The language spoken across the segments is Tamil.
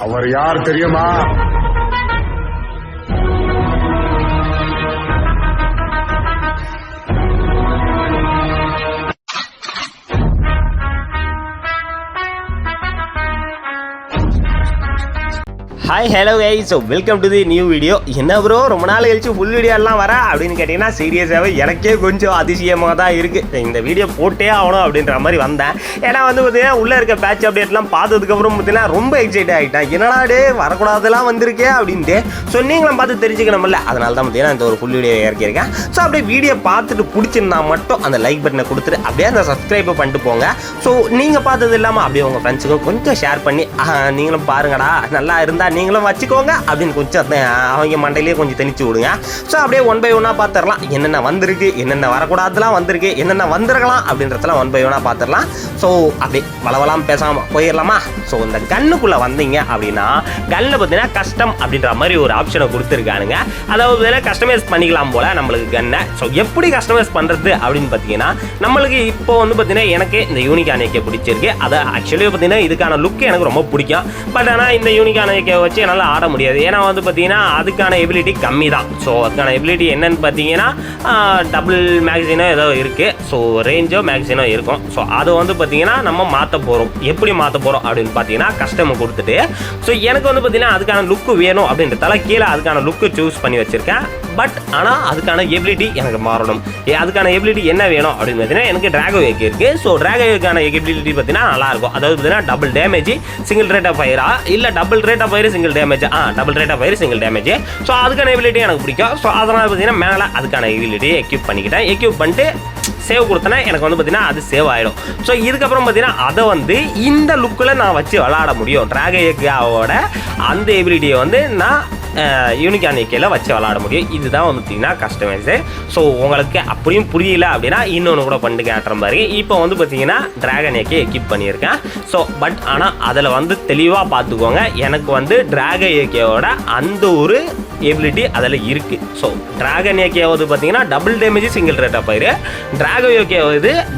அவர் யார் தெரியுமா? Hi hello guys so welcome to the new video என்ன ப்ரோ ரொம்ப நாள் கழிச்சு ஃபுல் வீடியோலாம் வர? அப்படின்னு கேட்டிங்கன்னா சீரியஸாகவே எனக்கே கொஞ்சம் அதிசயமாக தான் இருக்குது இந்த வீடியோ போட்டே ஆகணும் அப்படின்ற மாதிரி வந்தேன். ஏன்னா வந்து பார்த்தீங்கன்னா உள்ளே இருக்க பேட்ச் அப்டேட்லாம் பார்த்ததுக்கப்புறம் பார்த்தீங்கன்னா ரொம்ப எக்ஸைட் ஆகிட்டேன் என்னடா டே வரக்கூடாதெல்லாம் வந்திருக்கே அப்படின்ட்டு. ஸோ நீங்களும் பார்த்து தெரிஞ்சுக்கணும்ல. அதனால தான் பார்த்தீங்கன்னா இந்த ஒரு ஃபுல் வீடியோ இறக்கியிருக்கேன். ஸோ அப்படியே வீடியோ பார்த்துட்டு பிடிச்சிருந்தா மட்டும் அந்த லைக் பட்டனை கொடுத்துட்டு அப்படியே அந்த சப்ஸ்கிரைப் பண்ணிட்டு போங்க. ஸோ நீங்கள் பார்த்தது இல்லாமல் அப்படியே உங்கள் ஃப்ரெண்ட்ஸுக்கும் கொஞ்சம் ஷேர் பண்ணி நீங்களும் பாருங்கடா. நல்லா இருந்தால் நீங்களும் வச்சுக்கோங்க அப்படின்னு கொஞ்சம் அவங்க மண்டையிலேயே கொஞ்சம் திணிச்சு விடுங்க. ஸோ அப்படியே ஒன் பை ஒன்னாக பார்த்துடலாம் என்னென்ன வந்திருக்கு என்னென்ன வரக்கூடாதுலாம் வந்திருக்கு என்னென்ன வந்திருக்கலாம் அப்படின்றதெல்லாம் ஒன் பை ஒன்னாக பார்த்துடலாம் ஸோ அப்படியே வளவலாம் பேசாமல் போயிடலாமா ஸோ இந்த கன்னுக்குள்ளே வந்தீங்க அப்படின்னா கல்லில் பார்த்தீங்கன்னா கஸ்டம் அப்படின்ற மாதிரி ஒரு ஆப்ஷனை கொடுத்துருக்கானுங்க. அதாவது கஸ்டமைஸ் பண்ணிக்கலாம் போல் நம்மளுக்கு கன்னை ஸோ எப்படி கஸ்டமைஸ் பண்ணுறது அப்படின்னு பார்த்தீங்கன்னா நம்மளுக்கு இப்போ வந்து பார்த்தீங்கன்னா எனக்கு இந்த யூனிக் அணைக்க பிடிச்சிருக்கு. அதை ஆக்சுவலி பார்த்தீங்கன்னா இதுக்கான லுக் எனக்கு ரொம்ப பிடிக்கும். பட் ஆனால் இந்த யூனிக் அணைக்க வச்சு என்னால் ஆட முடியாது. ஏன்னா வந்து பார்த்தீங்கன்னா அதுக்கான எபிலிட்டி கம்மி தான் ஸோ அதுக்கான எபிலிட்டி என்னன்னு பார்த்தீங்கன்னா டபுள் மேக்சினோ ஏதோ இருக்குது ஸோ ரேஞ்சோ மேக்சினோ இருக்கும். ஸோ அதை வந்து பார்த்தீங்கன்னா நம்ம மாற்ற போகிறோம் எப்படி மாற்ற போகிறோம் அப்படின்னு பார்த்தீங்கன்னா கஸ்டமர் கொடுத்துட்டு. ஸோ எனக்கு வந்து பார்த்தீங்கன்னா அதுக்கான லுக்கு வேணும் அப்படின்றதால கீழே அதுக்கான லுக்கு சூஸ் பண்ணி வச்சுருக்கேன். பட் ஆனால் அதுக்கான எபிலிட்டி எனக்கு மாறணும். ஏ அதுக்கான எபிலிட்டி என்ன வேணும் அப்படின்னு பார்த்தீங்கன்னா எனக்கு ட்ராகோ வேக் இருக்குது ஸோ டிராகோ எபிலிட்டி பார்த்தீங்கன்னா நல்லாயிருக்கும் அதாவது பார்த்தீங்கன்னா double damage single rate of ஃபயரா இல்லை double rate of fire single damage ah double rate of fire single damage so அதுக்கான எபிலிட்டி எனக்கு பிடிக்கும். ஸோ அதனால் பார்த்தீங்கன்னா மேலே அதுக்கான எபிலிட்டியை எக்யூப் பண்ணிக்கிட்டேன். எக்யூப் பண்ணிட்டு சேவ் கொடுத்தனா எனக்கு வந்து பார்த்தீங்கன்னா அது சேவ் ஆகிடும் ஸோ இதுக்கப்புறம் பார்த்தீங்கன்னா அதை வந்து இந்த லுக்கில் நான் வச்சு விளாட முடியும். டிராகோட அந்த எபிலிட்டியை வந்து நான் யூனிக் ஏக்கையில் வச்சு விளாட முடியும். இதுதான் வந்து பார்த்தீங்கன்னா கஸ்டமைஸு ஸோ உங்களுக்கு அப்படியும் புரியல அப்படின்னா இன்னொன்று கூட பண்ணி கேட்டுற மாதிரி. இப்போ வந்து பார்த்தீங்கன்னா டிராகன் ஏக்கே எக்யூப் பண்ணியிருக்கேன். ஸோ பட் ஆனால் அதில் வந்து தெளிவாக பார்த்துக்கோங்க. எனக்கு வந்து ட்ராகன் ஏகேவோட அந்த ஒரு எபிலிட்டி அதில் இருக்குது ஸோ டிராகன் ஏகே பார்த்தீங்கன்னா double damage single rate of fire dragon AK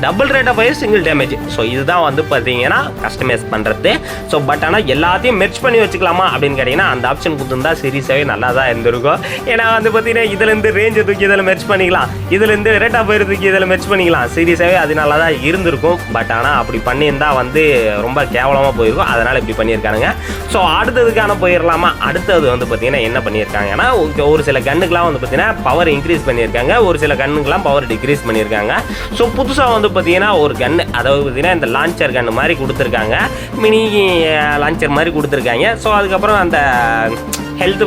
double rate of fire single damage so இதுதான் வந்து பார்த்தீங்கன்னா கஸ்டமைஸ் பண்ணுறது ஸோ பட் ஆனால் எல்லாத்தையும் மெர்ச் பண்ணி வச்சுக்கலாமா அப்படின்னு கேட்டிங்கன்னா அந்த ஆப்ஷன் கொடுத்துருந்தா சீரியஸாகவே நல்லா தான் இருந்திருக்கும். ஏன்னா வந்து பார்த்தீங்கன்னா இதுலேருந்து ரேஞ்சை தூக்கி இதில் மெர்ச் பண்ணிக்கலாம். இதுலேருந்து ரேட் ஆஃப் ஃபயர் தூக்கி இதில் மெர்ச் பண்ணிக்கலாம். சீரியஸாகவே அது நல்லா தான் இருந்திருக்கும். பட் ஆனால் அப்படி பண்ணியிருந்தால் வந்து ரொம்ப கேவலமாக போயிருக்கும். அதனால் இப்படி பண்ணியிருக்கானுங்க. ஸோ அடுத்ததுக்கான போயிடலாமா? அடுத்தது வந்து பார்த்தீங்கன்னா என்ன பண்ணியிருக்காங்க? பண்ணியிருக்காங்கன்னா ஒரு- ஒரு சில கன்னுக்கெலாம் வந்து பார்த்தீங்கன்னா பவர் இன்க்ரீஸ் பண்ணியிருக்காங்க. ஒரு சில கன்னுக்கெலாம் பவர் டிக்ரீஸ் பண்ணியிருக்காங்க. ஸோ புதுசாக வந்து பார்த்தீங்கன்னா ஒரு கன்று அதாவது பார்த்தீங்கன்னா இந்த லான்ச்சர் கன்று மாதிரி கொடுத்துருக்காங்க. மினி லான்ச்சர் eh, மாதிரி கொடுத்துருக்காங்க. ஸோ அதுக்கப்புறம் அந்த ஹெல்த்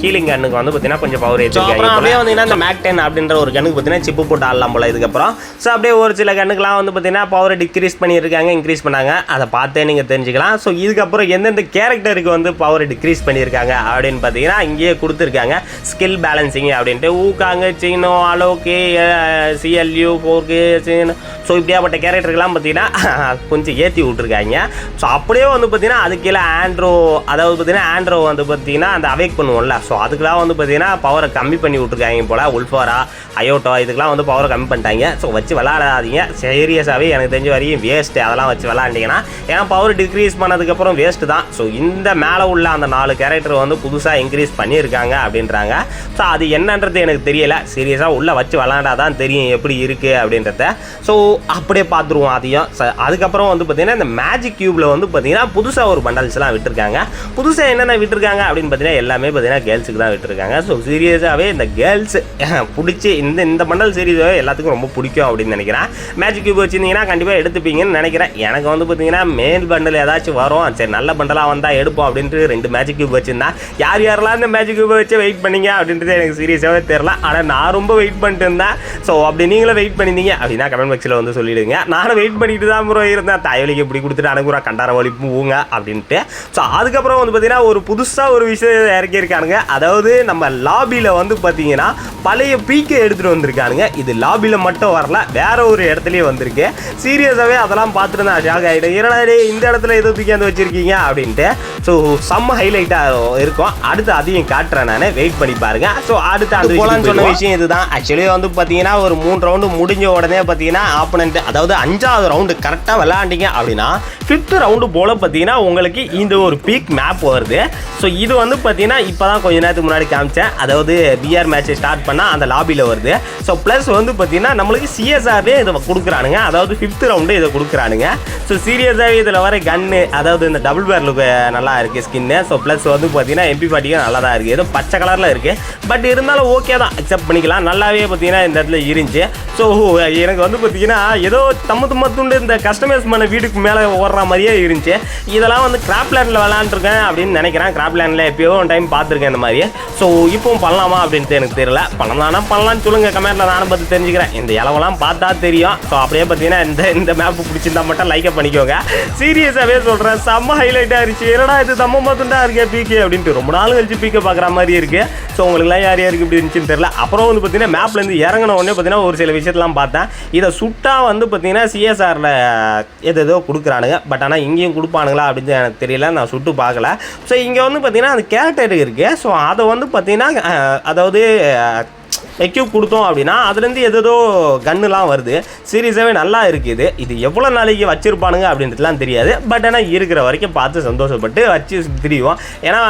ஹீலிங் கண்ணுக்கு வந்து பார்த்தீங்கன்னா கொஞ்சம் பவர் அப்புறம் அப்படியே வந்தீங்கன்னா இந்த மேக் டென் அப்படின்ற ஒரு கண்ணுக்கு பார்த்தீங்கன்னா சிப்பு போட்டு ஆடலாம் போல இதுக்கப்புறம். ஸோ அப்படியே ஒரு சில கண்ணுக்குலாம் வந்து பார்த்தீங்கன்னா பவர் டிக்ரீஸ் பண்ணியிருக்காங்க இன்க்ரீஸ் பண்ணாங்க. அதை பார்த்தே நீங்கள் தெரிஞ்சுக்கலாம். ஸோ இதுக்கப்புறம் எந்தெந்த கேரக்டருக்கு வந்து பவர் டிக்ரீஸ் பண்ணியிருக்காங்க அப்படின்னு பார்த்தீங்கன்னா இங்கேயே கொடுத்துருக்காங்க. ஸ்கில் பேலன்சிங் அப்படின்ட்டு. ஊக்காங்க சீனோ அலோக்கு சிஎல்யூ ஃபோர்க்கு சீனோ ஸோ இப்படியாப்பட்ட கேரக்டருக்கெல்லாம் பார்த்தீங்கன்னா கொஞ்சம் ஏற்றி விட்ருக்காங்க ஸோ அப்படியே வந்து பார்த்தீங்கன்னா அது கீழே ஆண்ட்ரோ அதாவது பார்த்தீங்கன்னா ஆண்ட்ரோ வந்து பார்த்தீங்கன்னா அந்த அவேக் பண்ணுவோம்ல. ஸோ அதுக்கெல்லாம் வந்து பார்த்தீங்கன்னா பவரை கம்மி பண்ணி விட்ருக்காங்க போல். உல்ஃபாரா அயோட்டோ இதுக்கெல்லாம் வந்து பவரை கம்மி பண்ணிட்டாங்க. ஸோ வச்சு விளாடாதீங்க சீரியஸாகவே எனக்கு தெரிஞ்ச வரையும் வேஸ்ட்டு அதெல்லாம் வச்சு விளாண்டிங்கன்னா ஏன்னா பவர் டிக்ரீஸ் பண்ணதுக்கப்புறம் வேஸ்ட்டு தான். ஸோ இந்த மேலே உள்ள அந்த நாலு கேரக்டர் வந்து புதுசாக இன்க்ரீஸ் பண்ணியிருக்காங்க அப்படின்றாங்க. ஸோ அது என்னன்றது எனக்கு தெரியல. சீரியஸாக உள்ளே வச்சு விளாண்டாதான் தெரியும் எப்படி இருக்குது அப்படின்றத. ஸோ அப்படியே பார்த்துருவோம் அதையும் அதுக்கப்புறம் வந்து பார்த்தீங்கன்னா இந்த மேஜிக் கியூபில் வந்து பார்த்தீங்கன்னா புதுசாக ஒரு பண்டல்ஸ்லாம் விட்டுருக்காங்க. புதுசாக என்னென்ன விட்டுருக்காங்க அப்படின்னு பார்த்தீங்கன்னா எல்லாமே பார்த்தீங்கன்னா கேர்ள்ஸுக்கு தான் விட்டுருக்காங்க. ஸோ சீரியஸாகவே இந்த கேர்ள்ஸ் பிடிச்சி இந்த இந்த பண்டல் சீரீஸ் எல்லாத்துக்கும் ரொம்ப பிடிக்கும் அப்படின்னு நினைக்கிறேன். மேஜிக் கியூப் வச்சுருந்தீங்கன்னா கண்டிப்பாக எடுத்துப்பீங்கன்னு நினைக்கிறேன். எனக்கு வந்து பார்த்தீங்கன்னா மேல் பண்டல் ஏதாச்சும் வரும். சரி நல்ல பண்டலாக வந்தால் எடுப்போம் அப்படின்ட்டு ரெண்டு மேஜிக் கியூப் வச்சுருந்தா. யார் யாரெல்லாம் இந்த மேஜிக் கியூப் வச்சு வெயிட் பண்ணீங்க அப்படின்றது எனக்கு சீரியஸாகவே தெரில ஆனால் நான் ரொம்ப வெயிட் பண்ணிட்டு இருந்தேன். ஸோ அப்படி நீங்களும் வெயிட் பண்ணியிருந்தீங்க அப்படின்னா கமெண்ட் பாக்ஸில் வந்து சொல்லிடுங்க. நானும் வெயிட் பண்ணிட்டு தான் ப்ரோ இருந்தேன். தாயவலிக்கு இப்படி கொடுத்துட்டு அனுப்புறா கண்டார வழி பூங்க அப்படின்ட்டு. ஸோ அதுக்கப்புறம் வந்து பார்த்தீங்கன்னா ஒரு புதுசாக ஒரு விஷயம் இறக்கியிருக்கானுங்க. அதாவது நம்ம லாபியில் வந்து பார்த்தீங்கன்னா பழைய பீக்கை எடுத்துகிட்டு வந்திருக்கானுங்க. இது லாபியில் மட்டும் வரல வேற ஒரு இடத்துலையும் வந்திருக்கு. சீரியஸாகவே அதெல்லாம் பார்த்துட்டு நான் ஷாக் ஆகிட்டேன் என்னடா இந்த இடத்துல ஏதோ தூக்கி வந்து அப்படின்ட்டு ஸோ செம்ம ஹைலைட்டாக இருக்கும். அடுத்து அதையும் காட்டுறேன் நான். வெயிட் பண்ணி பாருங்க. ஸோ அடுத்து அந்த போலான்னு சொன்ன விஷயம் இதுதான். ஆக்சுவலி வந்து பார்த்தீங்கன்னா ஒரு மூணு ரவுண்டு முடிஞ்ச உடனே பார்த்தீங்கன்னா ஆப்பனண்ட் அதாவது அஞ்சாவது ரவுண்டு கரெக்டாக விளாண்டிங்க அப்படின்னா ஃபிஃப்த் ரவுண்டு போல பார்த்தீங்கன்னா உங்களுக்கு இந்த ஒரு பீக் மேப் வருது. ஸோ இது வந்து பார்த்தீங்கன்னா இப்போ தான் கொஞ்ச நேரத்துக்கு முன்னாடி காமிச்சேன். அதாவது பிஆர் மேட்ச் ஸ்டார்ட் பண்ணால் அந்த லாபியில் வருது. ஸோ ப்ளஸ் வந்து பார்த்தீங்கன்னா நம்மளுக்கு சிஎஸ்ஆர்லேயே இதை கொடுக்குறானுங்க. அதாவது ஃபிஃப்த் ரவுண்டு இதை கொடுக்குறானுங்க. ஸோ சீரியஸாகவே இதில் வர கன்னு அதாவது இந்த டபுள் பேர் லுக்கு நல்லா இருக்குது ஸ்கின்னு ஸோ ப்ளஸ் வந்து பார்த்தீங்கன்னா எம்பி பாட்டிக்கும் நல்லா தான் இருக்குது ஏதோ பச்சை கலரில் இருக்குது பட் இருந்தாலும் ஓகே தான். அக்செப்ட் பண்ணிக்கலாம். நல்லாவே பார்த்தீங்கன்னா இந்த இடத்துல இருந்துச்சு. ஸோ எனக்கு வந்து பார்த்தீங்கன்னா ஏதோ தம்ம தும்ம துண்டு இந்த கஸ்டமைஸ் பண்ண வீட்டுக்கு மேலே ஓடுற மாதிரியே இருந்துச்சு. இதெல்லாம் வந்து கிராப் லேண்டில் விளாண்டுருக்கேன் அப்படின்னு நினைக்கிறேன். கிராப் லேண்டில் எப்பயோ ஒன் டைம் பார்த்துருக்கேன் இந்த மாதிரி. ஸோ இப்போவும் பண்ணலாமா அப்படின்ட்டு எனக்கு தெரியல. பண்ணலாம்னா பண்ணலாம்னு சொல்லுங்கள் கமெண்ட்டில் நானும் பார்த்து தெரிஞ்சுக்கிறேன். இந்த இளவெல்லாம் பார்த்தா தெரியும். ஸோ அப்படியே பார்த்தீங்கன்னா இந்த இந்த மேப் பிடிச்சிருந்தா மட்டும் லைக்கை பண்ணிக்கோங்க. சீரியஸாகவே சொல்கிறேன் செம்ம ஹைலைட்டாக இருந்துச்சு. என்னடா இது தம்ம மட்டும்தான் இருக்கே பிகே அப்படின்ட்டு. ரொம்ப நாள் கழிச்சு பிகே பார்க்குற மாதிரி இருக்கு. ஸோ உங்களுக்குலாம் யார் யாருக்கு இப்படி இருந்துச்சுன்னு தெரியல. அப்புறம் வந்து பார்த்தீங்கன்னா மேப்லேருந்து இறங்கின உடனே பார்த்தீங்கன்னா ஒரு சில விஷயத்தெலாம் பார்த்தேன். இதை சுட்டாக வந்து பார்த்தீங்கன்னா சிஎஸ்ஆரில் எது எதோ கொடுக்குறானுங்க. பட் ஆனால் இங்கேயும் கொடுப்பானுங்களா அப்படின்னு எனக்கு தெரியல. நான் சுட்டு பார்க்கல. ஸோ இங்கே வந்து பார்த்தீங்கன்னா அந்த கேரக்டர் இருக்குது ஸோ அதை வந்து பார்த்தீங்கன்னா அதாவது எக்யூப் கொடுத்தோம் அப்படின்னா அதுலேருந்து எதோ கன்னுலாம் வருது. சீரியஸாகவே நல்லா இருக்குது. இது எவ்வளோ நாளைக்கு வச்சுருப்பானுங்க அப்படின்றதுலாம் தெரியாது. பட் ஆனால் இருக்கிற வரைக்கும் பார்த்து சந்தோஷப்பட்டு வச்சு திரியும் ஏன்னா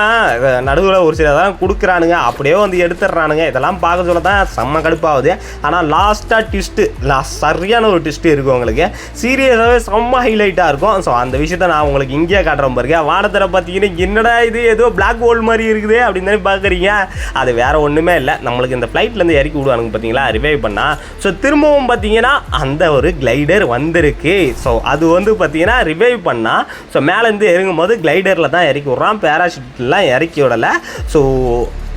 நடுவில் ஒரு சில தான் கொடுக்குறானுங்க. அப்படியே வந்து எடுத்துடுறானுங்க. இதெல்லாம் பார்க்க சொல்ல தான் செம்ம கடுப்பாகுது. ஆனால் லாஸ்ட்டாக ட்விஸ்ட்டு லாஸ்ட் சரியான ஒரு ட்விஸ்ட்டு இருக்கும் உங்களுக்கு. சீரியஸாகவே செம்ம ஹைலைட்டாக இருக்கும். ஸோ அந்த விஷயத்த நான் உங்களுக்கு இங்கேயே காட்டுறேன் பாருங்க. வானத்தில் பார்த்தீங்கன்னா என்னடா இது? ஏதோ பிளாக் ஹோல் மாதிரி இருக்குது அப்படின்னு தானே பார்க்குறீங்க. அது வேறு ஒன்றுமே இல்லை. நம்மளுக்கு இந்த ஃப்ளைட்லேருந்து இறக்கி விடுவானுங்க பார்த்தீங்களா? ரிவைவ் பண்ணால் ஸோ திரும்பவும் பார்த்தீங்கன்னா அந்த ஒரு கிளைடர் வந்திருக்கு. ஸோ அது வந்து பார்த்தீங்கன்னா ரிவைவ் பண்ணால் ஸோ மேலேருந்து இறங்கும் போது கிளைடரில் தான் இறக்கி விட்றான். பேராஷூட்லாம் இறக்கி விடலை. ஸோ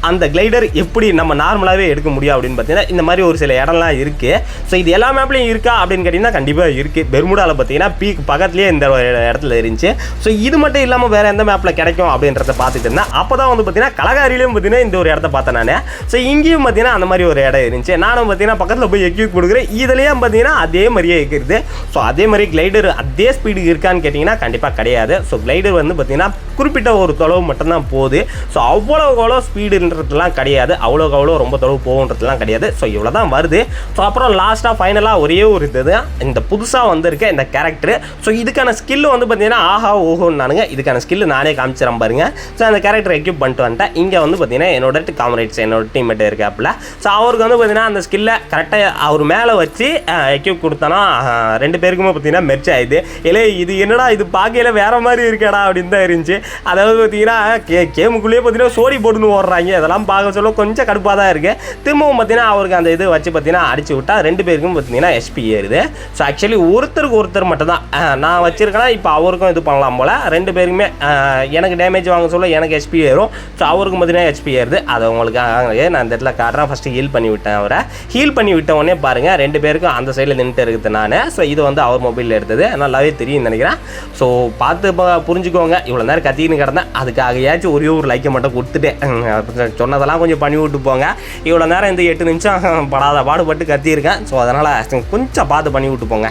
அந்த கிளைடர் எப்படி நம்ம நார்மலாகவே எடுக்க முடியும் அப்படின்னு பார்த்தீங்கன்னா இந்த மாதிரி ஒரு சில இடம்லாம் இருக்குது ஸோ இது எல்லா மேப்லையும் இருக்கா அப்படின்னு கேட்டிங்கன்னா கண்டிப்பாக இருக்குது பெர்முடாவில் பார்த்தீங்கன்னா பீக் பக்கத்துலேயே இந்த ஒரு இடத்துல இருந்துச்சு. ஸோ இது மட்டும் இல்லாமல் வேறு எந்த மேப்பில் கிடைக்கும் அப்படின்றத பார்த்துட்டு இருந்தேன். அப்போ தான் வந்து பார்த்தீங்கன்னா கலகாரிலையும் பார்த்தீங்கன்னா இந்த ஒரு இடத்த பார்த்தேன் நான். ஸோ இங்கேயும் பார்த்தீங்கன்னா அந்த மாதிரி ஒரு இடம் இருந்துச்சு. நானும் பார்த்தீங்கன்னா பக்கத்தில் போய் எக்யூப் கொடுக்குறேன். இதுலேயும் பார்த்தீங்கன்னா அதே மாதிரியே இருக்குது. ஸோ அதே மாதிரி கிளைடர் அதே ஸ்பீடு இருக்கான்னு கேட்டிங்கன்னா கண்டிப்பாக கிடையாது. ஸோ கிளைடர் வந்து பார்த்தீங்கன்னா குறிப்பிட்ட ஒரு தொலைவு மட்டும்தான் போகுது. ஸோ அவ்வளோ அவ்வளோ ஸ்பீடுன்றதுலாம் கிடையாது. அவ்வளோக்கு அவ்வளோ ரொம்ப தொலைவு போகுன்றதுலாம் கிடையாது. ஸோ இவ்வளோ தான் வருது. ஸோ அப்புறம் லாஸ்ட்டாக ஃபைனலாக ஒரே ஒரு இது தான் இந்த புதுசாக வந்திருக்க இந்த கேரக்டர் ஸோ இதுக்கான ஸ்கில் வந்து பார்த்தீங்கன்னா ஆஹா ஓஹோன்னு நானுங்க இதுக்கான ஸ்கில் நானே காமிச்சிடறேன் பாருங்க. ஸோ அந்த கேரக்டர் எக்யூப் பண்ணிட்டு வந்துட்டேன். இங்கே வந்து பார்த்தீங்கன்னா என்னோட காமரேட்ஸ் என்னோட டீம்மேட் இருக்காப்புல. ஸோ அவருக்கு வந்து பார்த்தீங்கன்னா அந்த ஸ்கில்லை கரெக்டாக அவர் மேலே வச்சு எக்யூப் கொடுத்தோன்னா ரெண்டு பேருக்குமே பார்த்தீங்கன்னா மெர்ச் ஆயிடுது. இல்லை இது என்னடா இது பார்க்கையில் வேறு மாதிரி இருக்கேடா அப்படின்னு தான் இருந்துச்சு. அதாவது பார்த்தீங்கன்னா கே கேமுக்குள்ளேயே பார்த்தீங்கன்னா சோடி போட்டுன்னு ஓடுறாங்க. அதெல்லாம் பார்க்க சொல்ல கொஞ்சம் கடுப்பாக தான் இருக்குது திரும்பவும் பார்த்தீங்கன்னா அவருக்கு அந்த இது வச்சு பார்த்தீங்கன்னா அடிச்சு விட்டா ரெண்டு பேருக்கும் பார்த்தீங்கன்னா எஸ்பி ஏறுது. ஸோ ஆக்சுவலி ஒருத்தருக்கு ஒருத்தர் மட்டும் தான். நான் வச்சிருக்கேன்னா இப்போ அவருக்கும் இது பண்ணலாம் போல். ரெண்டு பேருக்குமே எனக்கு டேமேஜ் வாங்க சொல்ல எனக்கு எஸ்பி ஏறும். ஸோ அவருக்கும் பார்த்தீங்கன்னா ஹெச்பி ஏறுது. அது உங்களுக்கு நான் இந்த இடத்துல காட்டுறேன். ஃபஸ்ட்டு ஹீல் பண்ணி விட்டேன் அவரை. ஹீல் பண்ணி விட்ட உடனே பாருங்கள் ரெண்டு பேருக்கும் அந்த சைடில் நின்றுட்டு இருக்குது நான். ஸோ இது வந்து அவர் மொபைலில் எடுத்தது. நல்லாவே தெரியும் நினைக்கிறேன். ஸோ பார்த்து புரிஞ்சுக்கோங்க. இவ்வளோ நேரம் கத்தின்னு கிடந்தேன் அதுக்காகயாச்சும் ஒரே ஒரு லைக்கை மட்டும் கொடுத்துட்டேன். சொன்னதெல்லாம் கொஞ்சம் பண்ணி விட்டு போங்க. இவ்வளோ நேரம் இந்த எட்டு நிமிஷம் படாத பாடுபட்டு கத்தியிருக்கேன். ஸோ அதனால் கொஞ்சம் பார்த்து பண்ணி விட்டு போங்க.